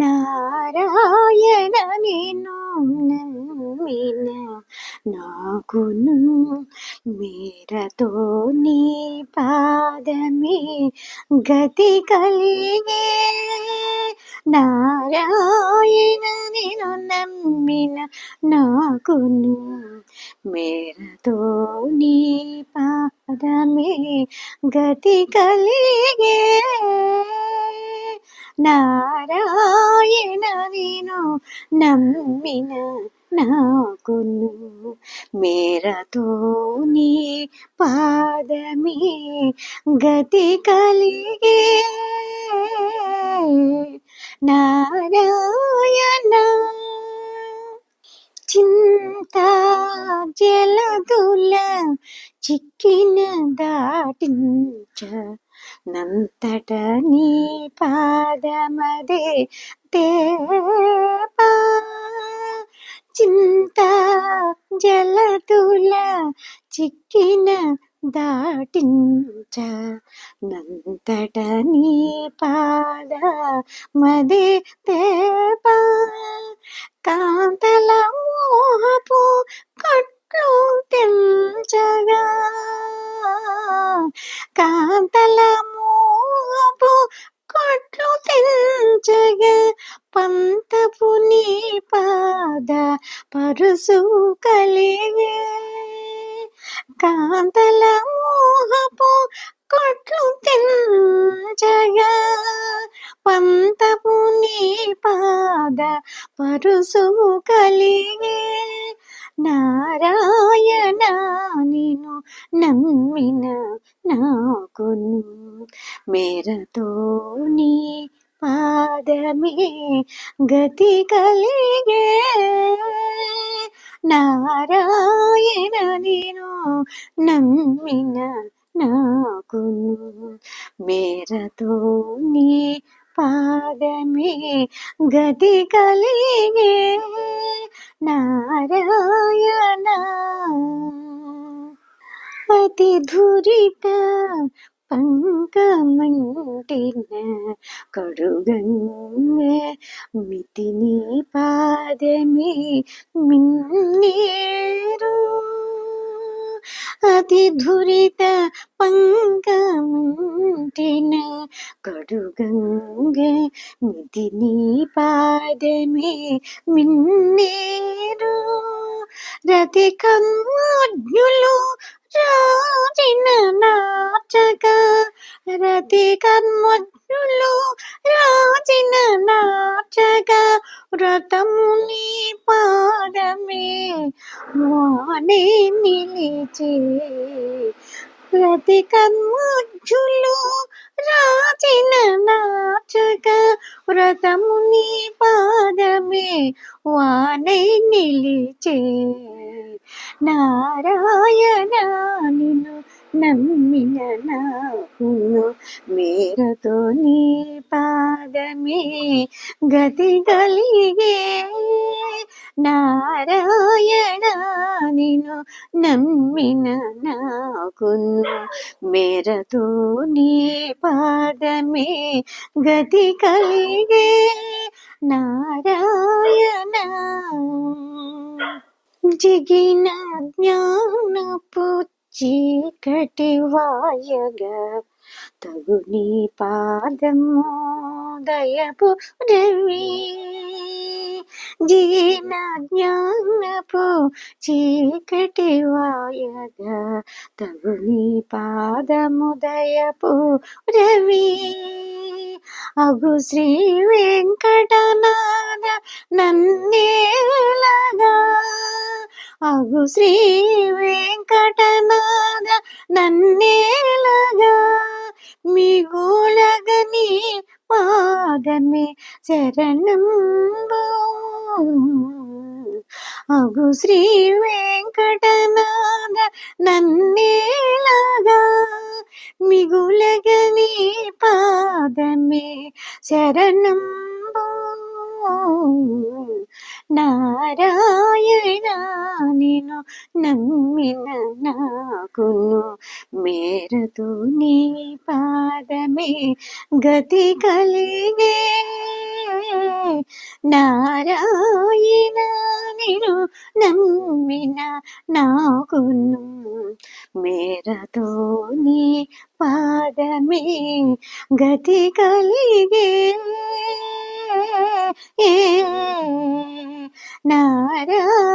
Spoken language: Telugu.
నారాయణ నేను నమ్మిన నాకును మీరతో నీ పాదమే గతి కలిగే నారాయణ నేను నమ్మిన నాకును మేరతో నీ పాదమే గతి కలిగే నారా నేను నమ్మిన నాకును మేరతో నీ పాదమే గతి కలిగే. నారాయణ చింత జలదుల చిక్కిన దాటించ నంతట నీ పాదమదే దేవా. చింత జలతుల చిక్కిన దాటించ నంతట నీ పాద మదే దేపా కాంతల మోహపు కట్లు తెంచగా కాంతల మోహపు కొట్లు తెంచగా పంతపు నీ పాద పరుసు కలిగే. కాంతల మోహపు కొట్లు తెంచగా పంతపు నీ పాద పరుసు కలిగే. నారాయణ నిను నమ్మిన నాకును మేరతో నీ పాదమే గతి కలిగే. నారాయణ నేను నమ్మిన నాకును మేరతో నీ పాదమే గతి కలిగే. నారాయణ అతి ధురిత పంకమంటిన కడుగంగ మితిని పాదమే మిన్నేరు అతి ధురిత పంకమంటిన కడుగంగ మితిని పాదమే మిన్నేరు. రతి కన్మజ్ఞులు రాజిన నాటక రతి కన్మజ్ఞులు పాదమే వానే నిలిచే ప్రతి కన్మజ్జులు రాచిన నాచక వ్రతముని పాదమే వానై నిలిచే. నారాయణ నిన్ను నమ్మిన నాకును మేరతో నీ పాదమే గతి కలిగే. నారాయణ నిను నమ్మిన నాకును మేరతో నీ పాదమే గతి కలిగే నారాయణ. జిగిన జ్ఞానపు చీకటి వాయగా తగు నీ పాదము దయపు రవి. జీన జ్ఞానపు చీకటి వాయగా తగు నీ పాదము రవి. అగు శ్రీ వెంకటనాథ నన్నేలగా అగు శ్రీ వెంకటనాథ నన్నేలగా మిగులగని పాదమే శరణం అగు శ్రీ వెంకటనాథ నన్నేలాగా మిగులగని పాదమే శరణం నారాయణ నేను నమ్మిన నాకును మేరతో నీ పాదమే గతి కలిగే నారాయణ నిను నమ్మిన నాకును. మేరతోని పాదమే గతి కలిగే. ఏ నారా